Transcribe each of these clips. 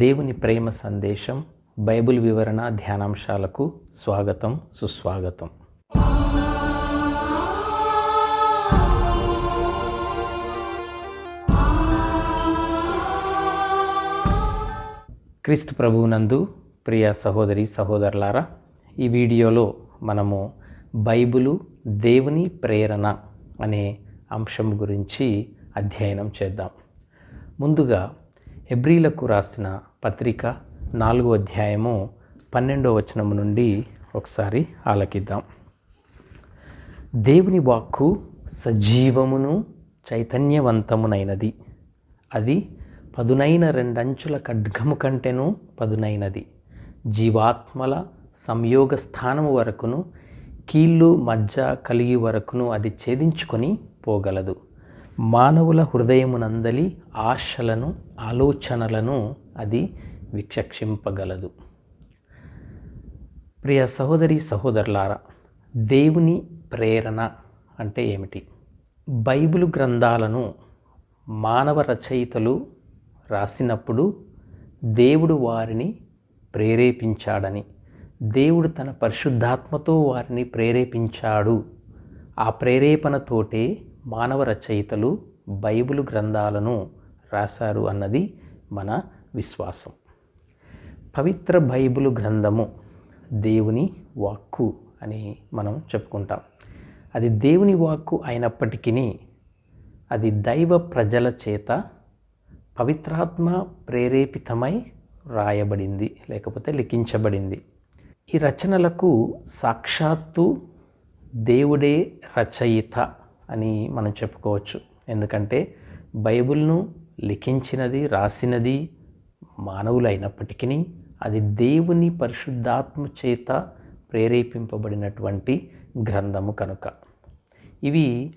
దేవుని ప్రేమ సందేశం బైబిల్ వివరణ ధ్యానాంశాలకు స్వాగతం సుస్వాగతం. క్రీస్తు ప్రభువునందు ప్రియ సహోదరి సహోదరులారా ఈ వీడియోలో మనము బైబిలు దేవుని ప్రేరణ అనే అంశం గురించి అధ్యయనం చేద్దాం. ముందుగా హెబ్రీలకు రాసిన పత్రిక నాలుగో అధ్యాయము పన్నెండో వచనం నుండి ఒకసారి ఆలకిద్దాం. దేవుని వాక్కు సజీవమును చైతన్యవంతమునైనది. అది పదునైన రెండంచుల ఖడ్గము కంటెను పదునైనది. జీవాత్మల సంయోగ స్థానము వరకును కీళ్ళు మజ్జ కలిగి వరకును అది ఛేదించుకొని పోగలదు. మానవుల హృదయమునందలి ఆశలను ఆలోచనలను అది విచక్షింపగలదు. ప్రియ సహోదరి సహోదరులారా దేవుని ప్రేరణ అంటే ఏమిటి? బైబిల్ గ్రంథాలను మానవ రచయితలు రాసినప్పుడు దేవుడు వారిని ప్రేరేపించాడని దేవుడు తన పరిశుద్ధాత్మతో వారిని ప్రేరేపించాడు. ఆ ప్రేరేపణతోటే మానవ రచయితలు బైబిల్ గ్రంథాలను రాశారు అన్నది మన విశ్వాసం. పవిత్ర బైబిల్ గ్రంథము దేవుని వాక్కు అని మనం చెప్పుకుంటాం. అది దేవుని వాక్కు అయినప్పటికీ అది దైవ ప్రజల చేత పవిత్రాత్మ ప్రేరేపితమై రాయబడింది లేకపోతే లిఖించబడింది. ఈ రచనలకు సాక్షాత్తు దేవుడే రచయిత అని మనం చెప్పుకోవచ్చు. ఎందుకంటే బైబిల్ను లిఖించినది రాసినది మానవులైనప్పటికీ అది దేవుని పరిశుద్ధాత్మ చేత ప్రేరేపింపబడినటువంటి గ్రంథము కనుక. ఇవి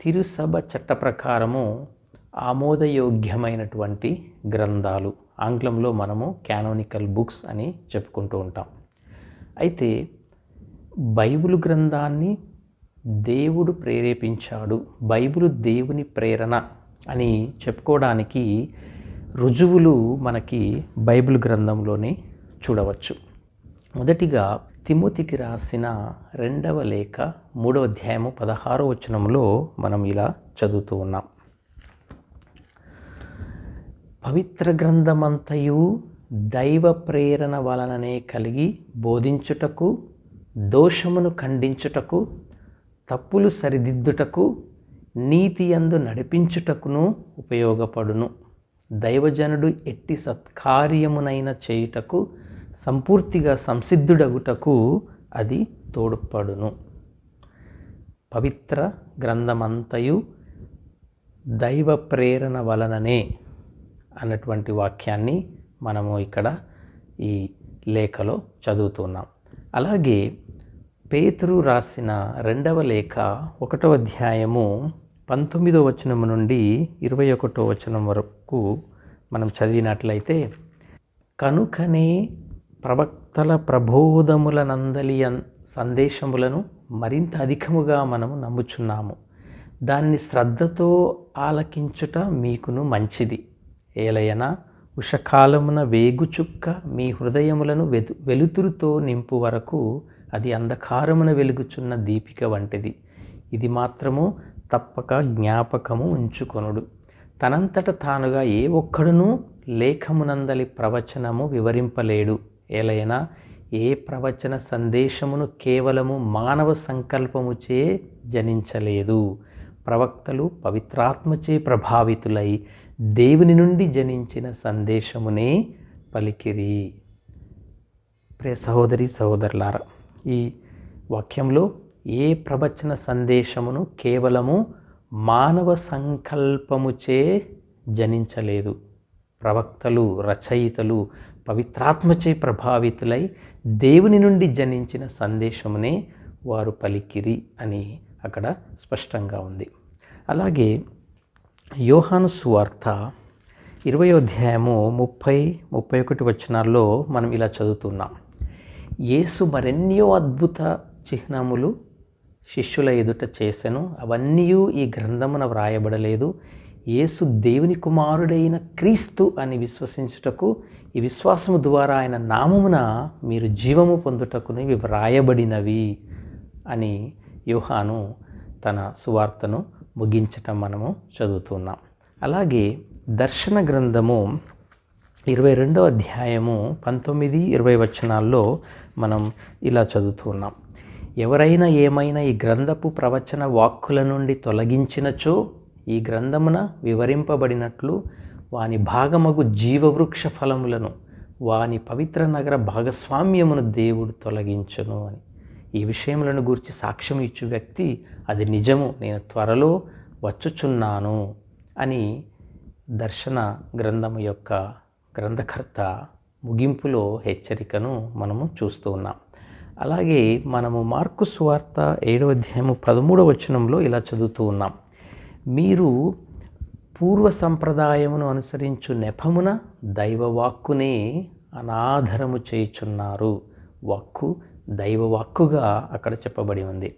తిరుసభ చట్ట ప్రకారము ఆమోదయోగ్యమైనటువంటి గ్రంథాలు. ఆంగ్లంలో మనము క్యానోనికల్ బుక్స్ అని చెప్పుకుంటూ ఉంటాం. అయితే బైబిల్ గ్రంథాన్ని దేవుడు ప్రేరేపించాడు. బైబిల్ దేవుని ప్రేరణ అని చెప్పుకోవడానికి రుజువులు మనకి బైబిల్ గ్రంథంలోనే చూడవచ్చు. మొదటిగా తిమోతికి రాసిన రెండవ లేఖ మూడవ అధ్యాయము పదహారో వచనంలో మనం ఇలా చదువుతూ ఉన్నాం. పవిత్ర గ్రంథమంతయు దైవ ప్రేరణ వలననే కలిగి బోధించుటకు దోషమును ఖండించుటకు తప్పులు సరిదిద్దుటకు నీతి అందు నడిపించుటకును ఉపయోగపడును. దైవజనుడు ఎట్టి సత్కార్యమునైన చేయుటకు సంపూర్తిగా సంసిద్ధుడగుటకు అది తోడ్పడును. పవిత్ర గ్రంథమంతయు దైవ ప్రేరణ వలననే అన్నటువంటి వాక్యాన్ని మనము ఇక్కడ ఈ లేఖలో చదువుతున్నాం. అలాగే పేతురు రాసిన రెండవ లేఖ ఒకటో అధ్యాయము పంతొమ్మిదో వచనం నుండి ఇరవై ఒకటో వచనం వరకు మనం చదివినట్లయితే కనుకనే ప్రవక్తల ప్రబోధములనందలి సందేశములను మరింత అధికముగా మనము నమ్ముచున్నాము. దానిని శ్రద్ధతో ఆలకించుట మీకును మంచిది. ఏలయన ఉషకాలమున వేగుచుక్క మీ హృదయములను వెదు వెలుతురుతో నింపు వరకు అది అంధకారమున వెలుగుచున్న దీపిక వంటిది. ఇది మాత్రము తప్పక జ్ఞాపకము ఉంచుకొనుడు. తనంతట తానుగా ఏ ఒక్కడునూ లేఖమునందలి ప్రవచనము వివరింపలేడు. ఎలైనా ఏ ప్రవచన సందేశమును కేవలము మానవ సంకల్పముచే జనించలేదు. ప్రవక్తలు పవిత్రాత్మచే ప్రభావితులై దేవుని నుండి జనించిన సందేశమునే పలికిరి. ప్రే సహోదరి సహోదరులారా ఈ వాక్యంలో ఏ ప్రవచన సందేశమును కేవలము మానవ సంకల్పముచే జనించలేదు. ప్రవక్తలు రచయితలు పవిత్రాత్మచే ప్రభావితులై దేవుని నుండి జనించిన సందేశమునే వారు పలికిరి అని అక్కడ స్పష్టంగా ఉంది. అలాగే యోహాను సువార్త ఇరవై అధ్యాయము ముప్పై ముప్పై ఒకటి వచనాల్లో మనం ఇలా చదువుతున్నాం. యేసు మరెన్నో అద్భుత చిహ్నములు శిష్యుల ఎదుట చేసెను. అవన్నీ ఈ గ్రంథమున వ్రాయబడలేదు. యేసు దేవుని కుమారుడైన క్రీస్తు అని విశ్వసించుటకు ఈ విశ్వాసము ద్వారా ఆయన నామమున మీరు జీవము పొందుటకుని ఇవి వ్రాయబడినవి అని యోహాను తన సువార్తను ముగించటం మనము చదువుతున్నాం. అలాగే దర్శన గ్రంథము ఇరవై రెండో అధ్యాయము పంతొమ్మిది ఇరవై వచనాల్లో మనం ఇలా చదువుతున్నాం ఎవరైనా ఏమైనా ఈ గ్రంథపు ప్రవచన వాక్కుల నుండి తొలగించినచో ఈ గ్రంథమున వివరింపబడినట్లు వాని భాగమగు జీవవృక్ష ఫలములను వాని పవిత్ర నగర భాగస్వామ్యమును దేవుడు తొలగించను అని. ఈ విషయములను గురించి సాక్ష్యం ఇచ్చు వ్యక్తి అది నిజము నేను త్వరలో వచ్చుచున్నాను అని దర్శన గ్రంథము యొక్క గ్రంథకర్త ముగింపులో హెచ్చరికను మనము చూస్తూ ఉన్నాం. అలాగే మనము మార్కు సువార్త ఏడవ అధ్యాయము పదమూడవ వచనంలో ఇలా చదువుతూ ఉన్నాం. మీరు పూర్వ సంప్రదాయమును అనుసరించు నెపమున దైవవాక్కునే అనాధరము చేయుచున్నారు. వాక్కు దైవవాక్కుగా అక్కడ చెప్పబడి ఉంది.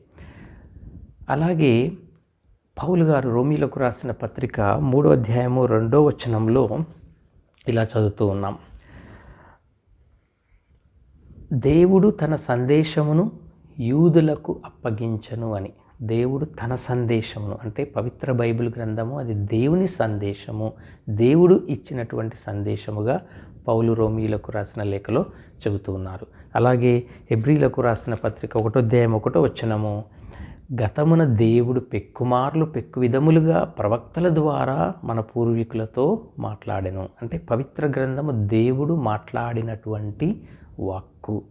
అలాగే పౌలు గారు రోమిలకు రాసిన పత్రిక మూడో అధ్యాయము రెండో వచనంలో ఇలా చదువుతూ ఉన్నాం. దేవుడు తన సందేశమును యూదులకు అప్పగించను అని. దేవుడు తన సందేశమును అంటే పవిత్ర బైబిల్ గ్రంథము అది దేవుని సందేశము దేవుడు ఇచ్చినటువంటి సందేశముగా పౌలు రోమీలకు రాసిన లేఖలో చెబుతూ ఉన్నారు. అలాగే ఎబ్రిలకు రాసిన పత్రిక ఒకటో అధ్యాయం ఒకటో వచ్చినము గతమున దేవుడు పెక్కుమార్లు పెక్కు విధములుగా ప్రవక్తల ద్వారా మన పూర్వీకులతో మాట్లాడెను. అంటే పవిత్ర గ్రంథము దేవుడు మాట్లాడినటువంటి వాక్కు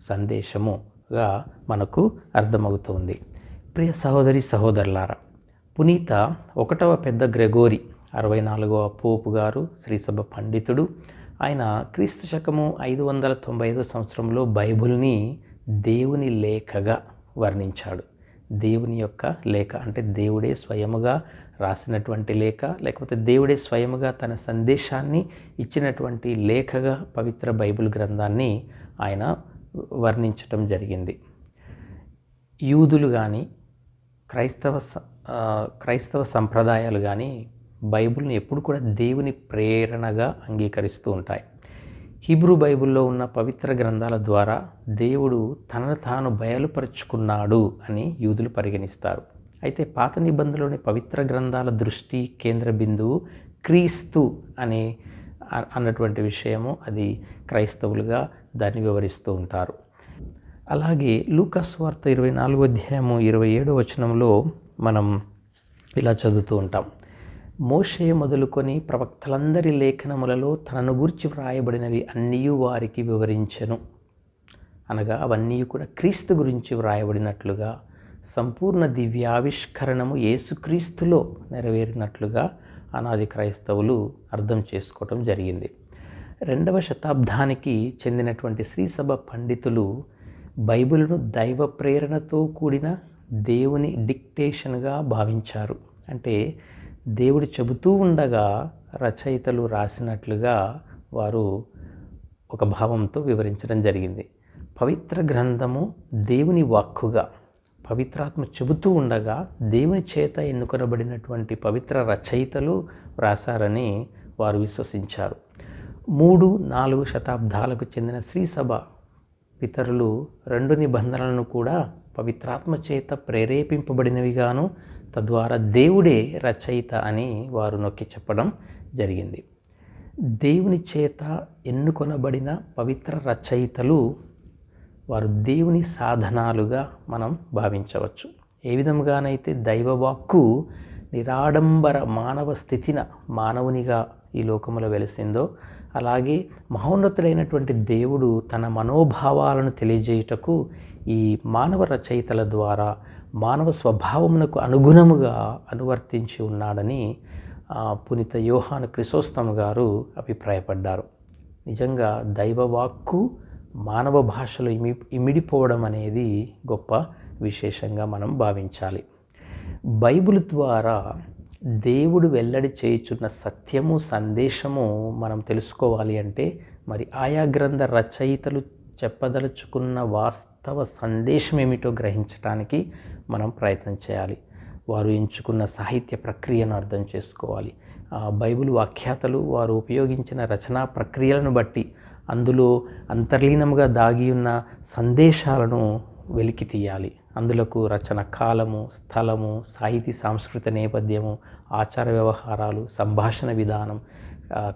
సందేశముగా మనకు అర్థమవుతోంది. ప్రియ సహోదరి సహోదరులారా పునీత ఒకటవ పెద్ద గ్రెగోరి అరవై నాలుగవ పోపు గారు శ్రీసభ పండితుడు ఆయన క్రీస్తు శకము ఐదు వందల తొంభై ఐదో సంవత్సరంలో బైబిల్ని దేవుని లేఖగా వర్ణించాడు. దేవుని యొక్క లేఖ. అంటే దేవుడే స్వయముగా రాసినటువంటి లేఖ లేకపోతే దేవుడే స్వయముగా తన సందేశాన్ని ఇచ్చినటువంటి లేఖగా పవిత్ర బైబిల్ గ్రంథాన్ని ఆయన వర్ణించటం జరిగింది. యూదులు కానీ క్రైస్తవ క్రైస్తవ సంప్రదాయాలు కానీ బైబిల్ని ఎప్పుడు కూడా దేవుని ప్రేరణగా అంగీకరిస్తూ ఉంటాయి. హీబ్రూ బైబిల్లో ఉన్న పవిత్ర గ్రంథాల ద్వారా దేవుడు తనను తాను బయలుపరుచుకున్నాడు అని యూదులు పరిగణిస్తారు. అయితే పాత నిబంధనలోని పవిత్ర గ్రంథాల దృష్టి కేంద్ర బిందువు క్రీస్తు అనే అన్నటువంటి విషయము అది క్రైస్తవులుగా దాన్ని వివరిస్తూ ఉంటారు. అలాగే లూకాస్ వార్త ఇరవై నాలుగో అధ్యాయము ఇరవై ఏడో వచనంలో మనం ఇలా చదువుతూ ఉంటాం. మోషే మొదలుకొని ప్రవక్తలందరి లేఖనములలో తనను గూర్చి వ్రాయబడినవి అన్నీ వారికి వివరించెను. అనగా అవన్నీ కూడా క్రీస్తు గురించి వ్రాయబడినట్లుగా సంపూర్ణ దివ్యావిష్కరణము యేసుక్రీస్తులో నెరవేరినట్లుగా అనాది క్రైస్తవులు అర్థం చేసుకోవటం జరిగింది. రెండవ శతాబ్దానికి చెందినటువంటి శ్రీసభ పండితులు బైబిల్ను దైవ ప్రేరణతో కూడిన దేవుని డిక్టేషన్గా భావించారు. అంటే దేవుడు చెబుతూ ఉండగా రచయితలు రాసినట్లుగా వారు ఒక భావంతో వివరించడం జరిగింది. పవిత్ర గ్రంథము దేవుని వాక్కుగా పవిత్రాత్మ చెబుతూ ఉండగా దేవుని చేత ఎన్నుకొనబడినటువంటి పవిత్ర రచయితలు వ్రాసారని వారు విశ్వసించారు. మూడు నాలుగు శతాబ్దాలకు చెందిన శ్రీసభ పితరులు రెండు నిబంధనలను కూడా పవిత్రాత్మ చేత ప్రేరేపింపబడినవిగాను తద్వారా దేవుడే రచయిత అని వారు నొక్కి చెప్పడం జరిగింది. దేవుని చేత ఎన్నుకొనబడిన పవిత్ర రచయితలు వారు దేవుని సాధనాలుగా మనం భావించవచ్చు. ఏ విధంగానైతే దైవవాక్కు నిరాడంబర మానవ స్థితిన మానవునిగా ఈ లోకములో వెలిసిందో అలాగే మహోన్నతుడైనటువంటి దేవుడు తన మనోభావాలను తెలియజేయుటకు ఈ మానవ రచయితల ద్వారా మానవ స్వభావమునకు అనుగుణముగా అనువర్తించి ఉన్నాడని పునిత పునీత యోహాను క్రిసోస్తమ గారు అభిప్రాయపడ్డారు. నిజంగా దైవవాక్కు మానవ భాషలో ఇమి ఇమిడిపోవడం అనేది గొప్ప విశేషంగా మనం భావించాలి. బైబిల్ ద్వారా దేవుడు వెల్లడి చేయుచున్న సత్యము సందేశము మనం తెలుసుకోవాలి అంటే మరి ఆయా గ్రంథ రచయితలు చెప్పదలుచుకున్న వాస్తవ సందేశం ఏమిటో గ్రహించటానికి మనం ప్రయత్నం చేయాలి. వారు ఎంచుకున్న సాహిత్య ప్రక్రియను అర్థం చేసుకోవాలి. బైబిల్ వాఖ్యాతలు వారు ఉపయోగించిన రచనా ప్రక్రియలను బట్టి అందులో అంతర్లీనంగా దాగి ఉన్న సందేశాలను వెలికి తీయాలి. అందులకు రచన కాలము స్థలము సాహితీ సాంస్కృతిక నేపథ్యము ఆచార వ్యవహారాలు సంభాషణ విధానం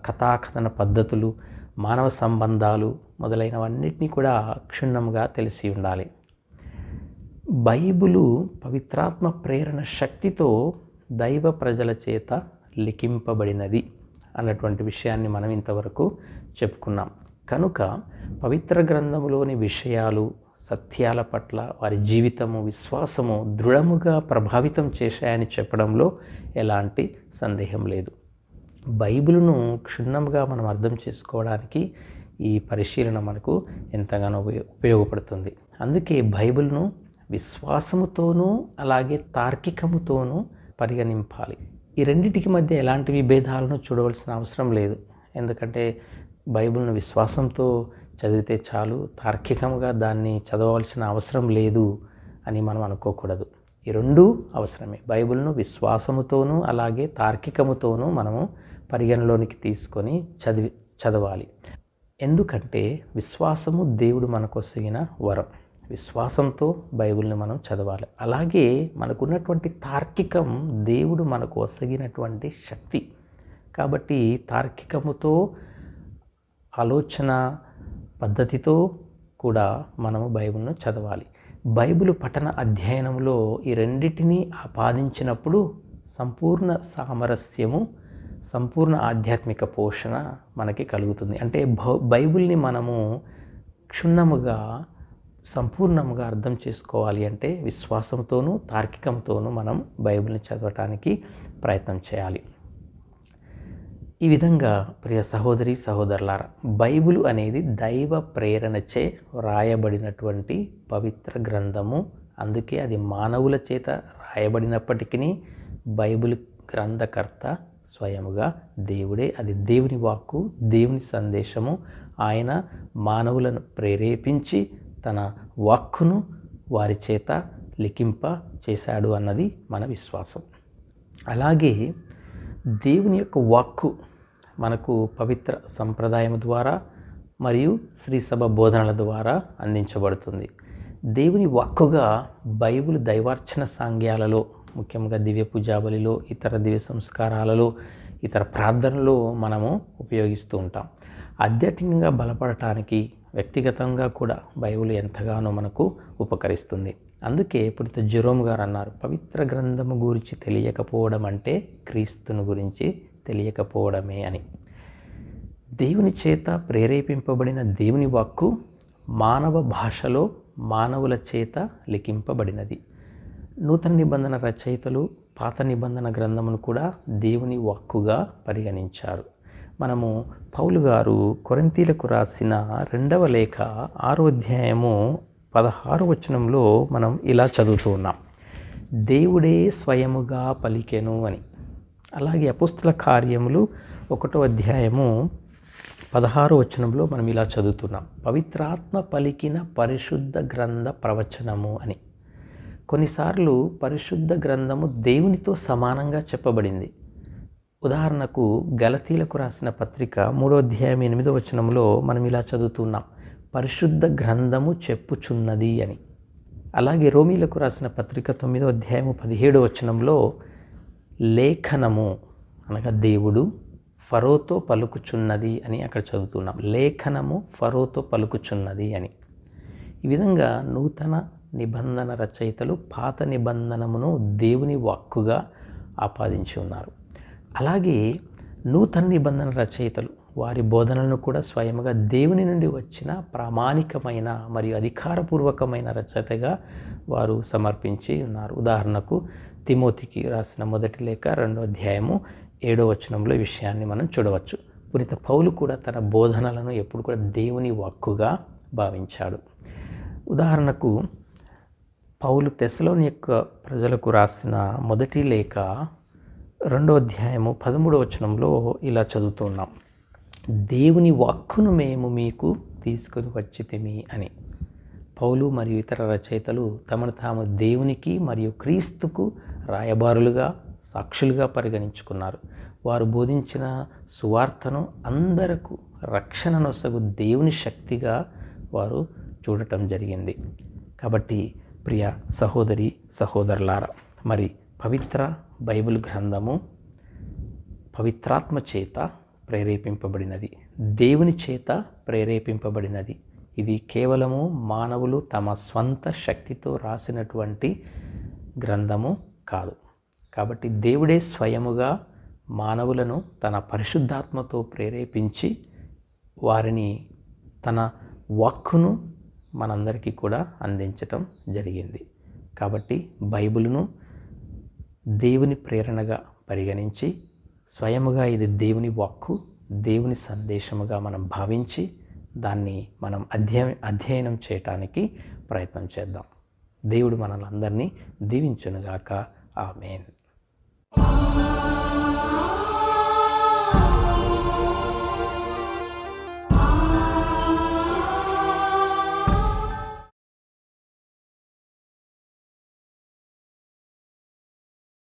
కథాకథన పద్ధతులు మానవ సంబంధాలు మొదలైనవన్నిటినీ కూడా క్షుణ్ణంగా తెలిసి ఉండాలి. బైబిలు పవిత్రాత్మ ప్రేరణ శక్తితో దైవ ప్రజల చేత లిఖింపబడినది అన్నటువంటి విషయాన్ని మనం ఇంతవరకు చెప్పుకున్నాం. కనుక పవిత్ర గ్రంథంలోని విషయాలు సత్యాల పట్ల వారి జీవితము విశ్వాసము దృఢముగా ప్రభావితం చేశాయని చెప్పడంలో ఎలాంటి సందేహం లేదు. బైబిల్ను క్షుణ్ణంగా మనం అర్థం చేసుకోవడానికి ఈ పరిశీలన మనకు ఎంతగానో ఉపయోగపడుతుంది. అందుకే బైబిల్ను విశ్వాసముతోనూ అలాగే తార్కికముతోనూ పరిగణింపాలి. ఈ రెండింటికి మధ్య ఎలాంటి విభేదాలను చూడవలసిన అవసరం లేదు. ఎందుకంటే బైబిల్ను విశ్వాసంతో చదివితే చాలు తార్కికంగా దాన్ని చదవవలసిన అవసరం లేదు అని మనం అనుకోకూడదు. ఈ రెండూ అవసరమే. బైబిల్ను విశ్వాసముతోనూ అలాగే తార్కికముతోనూ మనము పరిగణలోనికి తీసుకొని చదివి చదవాలి. ఎందుకంటే విశ్వాసము దేవుడు మనకు వరం. విశ్వాసంతో బైబిల్ని మనం చదవాలి. అలాగే మనకున్నటువంటి తార్కికం దేవుడు మనకు ఒసగినటువంటి శక్తి. కాబట్టి తార్కికముతో ఆలోచన పద్ధతితో కూడా మనము బైబిల్ను చదవాలి. బైబిల్ పఠన అధ్యయనంలో ఈ రెండింటినీ ఆపాదించినప్పుడు సంపూర్ణ సామరస్యము సంపూర్ణ ఆధ్యాత్మిక పోషణ మనకి కలుగుతుంది. అంటే బౌ బైబిల్ని మనము క్షుణ్ణముగా సంపూర్ణంగా అర్థం చేసుకోవాలి అంటే విశ్వాసంతోనూ తార్కికంతోనూ మనం బైబిల్ని చదవటానికి ప్రయత్నం చేయాలి. ఈ విధంగా ప్రియ సహోదరి సహోదరులారా బైబిల్ అనేది దైవ ప్రేరణచే రాయబడినటువంటి పవిత్ర గ్రంథము. అందుకే అది మానవుల చేత రాయబడినప్పటికీ బైబిల్ గ్రంథకర్త స్వయముగా దేవుడే. అది దేవుని వాక్కు దేవుని సందేశము. ఆయన మానవులను ప్రేరేపించి తన వాక్కును వారి చేత లిఖింప చేశాడు అన్నది మన విశ్వాసం. అలాగే దేవుని యొక్క వాక్కు మనకు పవిత్ర సంప్రదాయం ద్వారా మరియు శ్రీసభ బోధనల ద్వారా అందించబడుతుంది. దేవుని వాక్కుగా బైబిల్ దైవార్చన సాంగ్యాలలో ముఖ్యంగా దివ్య పూజాబలిలో ఇతర దివ్య సంస్కారాలలో ఇతర ప్రార్థనలో మనము ఉపయోగిస్తూ ఉంటాం. ఆధ్యాత్మికంగా బలపడటానికి వ్యక్తిగతంగా కూడా బైబిల్ ఎంతగానో మనకు ఉపకరిస్తుంది. అందుకే పునిత జెరోమ్ గారు అన్నారు పవిత్ర గ్రంథము గురించి తెలియకపోవడం అంటే క్రీస్తుని గురించి తెలియకపోవడమే అని. దేవుని చేత ప్రేరేపింపబడిన దేవుని వాక్కు మానవ భాషలో మానవుల చేత లిఖింపబడినది. నూతన నిబంధన రచయితలు పాత నిబంధన గ్రంథమును కూడా దేవుని వాక్కుగా పరిగణించారు. మనము పౌలు గారు కొరంతీలకు రాసిన రెండవ లేఖ ఆరో అధ్యాయము పదహారు వచనంలో మనం ఇలా చదువుతూ ఉన్నాం. దేవుడే స్వయముగా పలికెను అని. అలాగే అపుస్తల కార్యములు ఒకటో అధ్యాయము పదహారు వచనంలో మనం ఇలా చదువుతున్నాం. పవిత్రాత్మ పలికిన పరిశుద్ధ గ్రంథ ప్రవచనము అని. కొన్నిసార్లు పరిశుద్ధ గ్రంథము దేవునితో సమానంగా చెప్పబడింది. ఉదాహరణకు గలతీలకు రాసిన పత్రిక మూడో అధ్యాయం ఎనిమిదో వచనంలో మనం ఇలా చదువుతున్నాం పరిశుద్ధ గ్రంథము చెప్పుచున్నది అని. అలాగే రోమీలకు రాసిన పత్రిక తొమ్మిదో అధ్యాయము పదిహేడో వచనంలో లేఖనము అనగా దేవుడు ఫరోతో పలుకుచున్నది అని అక్కడ చదువుతున్నాం. లేఖనము ఫరోతో పలుకుచున్నది అని. ఈ విధంగా నూతన నిబంధన రచయితలు పాత నిబంధనమును దేవుని వాక్కుగా ఆపాదించి ఉన్నారు. అలాగే నూతన నిబంధన రచయితలు వారి బోధనలను కూడా స్వయముగా దేవుని నుండి వచ్చిన ప్రామాణికమైన మరియు అధికారపూర్వకమైన రచయితగా వారు సమర్పించి ఉన్నారు. ఉదాహరణకు తిమోతికి రాసిన మొదటి లేఖ రెండో అధ్యాయము ఏడో వచనంలో విషయాన్ని మనం చూడవచ్చు. పునీత పౌలు కూడా తన బోధనలను ఎప్పుడు కూడా దేవుని వాక్కుగా భావించాడు. ఉదాహరణకు పౌలు తెసలోని యొక్క ప్రజలకు రాసిన మొదటి లేఖ రెండో అధ్యాయము పదమూడో వచనంలో ఇలా చదువుతున్నాం దేవుని వాక్కును మేము మీకు తీసుకొని వచ్చితిమి అని. పౌలు మరియు ఇతర రచయితలు తమను తాము దేవునికి మరియు క్రీస్తుకు రాయబారులుగా సాక్షులుగా పరిగణించుకున్నారు. వారు బోధించిన సువార్తను అందరకు రక్షణ నొసగు దేవుని శక్తిగా వారు చూడటం జరిగింది. కాబట్టి ప్రియ సహోదరి సహోదరులారా మరి పవిత్ర బైబిల్ గ్రంథము పవిత్రాత్మ చేత ప్రేరేపింపబడినది. దేవుని చేత ప్రేరేపింపబడినది. ఇది కేవలము మానవులు తమ స్వంత శక్తితో రాసినటువంటి గ్రంథము కాదు. కాబట్టి దేవుడే స్వయముగా మానవులను తన పరిశుద్ధాత్మతో ప్రేరేపించి వారిని తన వాక్కును మనందరికీ కూడా అందించటం జరిగింది. కాబట్టి బైబిల్ను దేవుని ప్రేరణగా పరిగణించి స్వయముగా ఇది దేవుని వాక్కు దేవుని సందేశముగా మనం భావించి దాన్ని మనం అధ్యయ అధ్యయనం చేయటానికి ప్రయత్నం చేద్దాం. దేవుడు మనల్ని అందరినీ దీవించునుగాక. ఆమెన్.